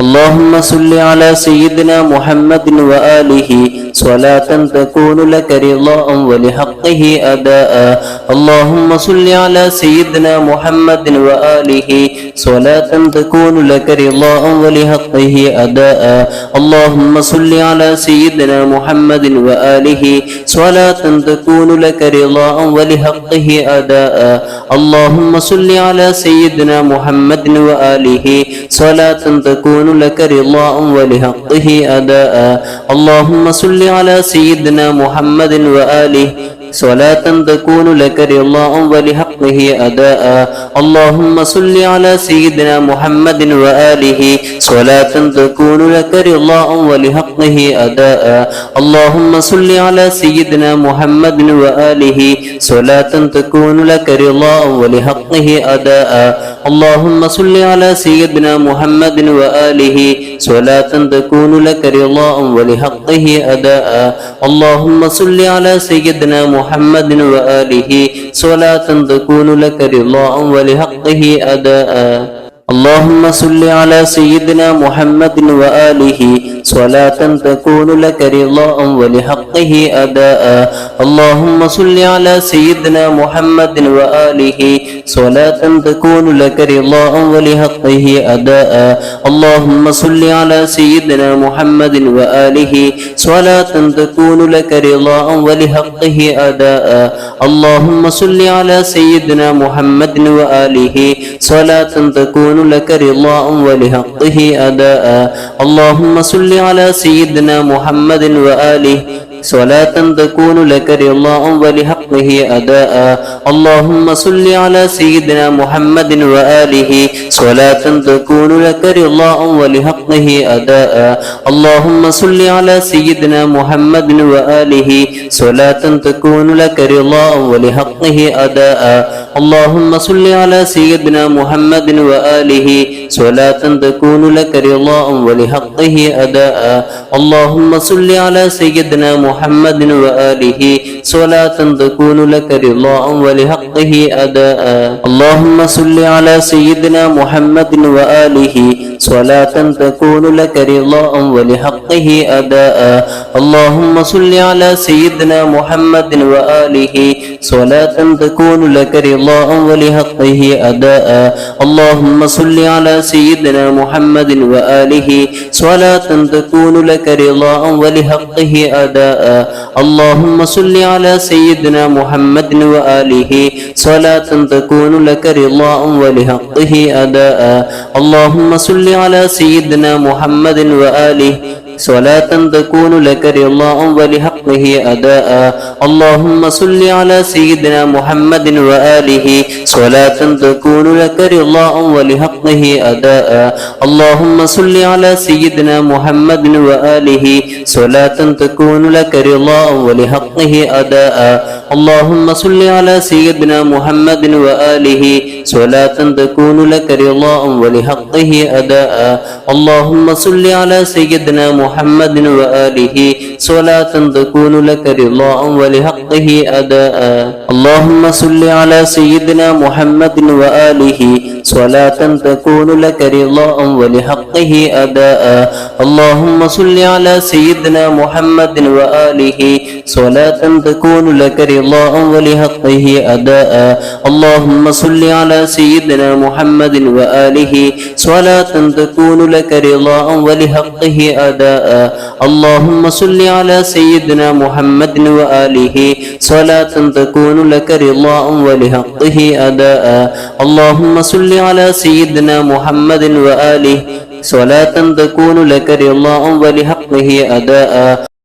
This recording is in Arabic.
اللهم صل على سيدنا محمد وآله صلاة تكون لك رضاء ولحقه أداء. اللهم صل على سيدنا محمد وآله صلاة تكون لك رضاء ولحقه أداء. اللهم صل على سيدنا محمد وآله. صلاة تكون لك رضاء ولحقه أداء. اللهم صل على سيدنا محمد وآله. صلاة تكون لك رضاء ولحقه أداء. اللهم صل على سيدنا محمد وآله. صلاة تكون لك رضاء ولحقه أداء. اللهم صل على سيدنا محمد وآله. صلاة تكون لك رضاء ولحقه أداء. اللهم صل على سيدنا محمد وآله. صلاة تكون لك رضاء ولحقه أداء. اللهم صل على سيدنا محمد وآله صلاة تكون لك رضاء ولحقه أداء. اللهم صل على سيدنا محمد وآله صلاة تكون لك رضاء ولحقه أداء. اللهم صل على سيدنا محمد وآله صلاة تكون لك رضاء ولحقه أداء. اللهم صل على سيدنا محمد وآله صلاة تكون لك رضاء ولحقه أداء. اللهم صل على سيدنا محمد وآله. صلاة تكون لك رضاء ولحقه أداء. اللهم صل على سيدنا محمد وآله. صلاة تكون لك رضاء ولحقه أداء. اللهم صل على سيدنا محمد وآله. صلاة تكون لك رضاء ولحقه أداء. اللهم صل على سيدنا محمد وآله. صلاة تكون لك رضاء ولحقه أداء. اللهم صل على سيدنا محمد وآله. صلاة تكون لك رضاء ولحقه أداء. اللهم صل على سيدنا محمد وآله صلاة تكون لك رضاء ولحقه أداء. اللهم صل على سيدنا محمد وآله صلاة تكون لك رضاء ولحقه أداء. اللهم صل على سيدنا محمد وآله صلاة تكون لك رضاء ولحقه أداء. اللهم صل على سيدنا محمد وآله صلاة تكون لك رضاء ولحقه أداء. اللهم صل على سيدنا محمد وآله. صلاة تكون لك رضاء ولحقه أداء. اللهم صل على سيدنا محمد وآله. صلاة تكون لك رضاء ولحقه أداء. اللهم صل على سيدنا محمد وآله. صلاة تكون لك رضاء ولحقه أداء. اللهم صل على سيدنا محمد وآله. صلاة تكون لك رضاء ولحقه أداء. اللهم صل على سيدنا محمد وآله. صلاة تكون لك رضاء ولحقه أداء. اللهم صل على سيدنا محمد وآله صلاة تكون لك رضاء ولحقه أداء. اللهم صل على سيدنا محمد وآله صلاة تكون لك رضاء ولحقه أداء. اللهم صل على سيدنا محمد وآله صلاة تكون لك رضاء ولحقه أداء. اللهم صل على سيدنا محمد وآله صلاة تكون لك رضاء ولحقه أداء. اللهم صل على سيدنا محمد وآله. صلاة تكون لك رضاء ولحقه أداء. اللهم صل على سيدنا محمد وآله. صلاة تكون لك رضاء ولحقه أداء. اللهم صل على سيدنا محمد وآله. صلاة تكون لك رضاء ولحقه أداء.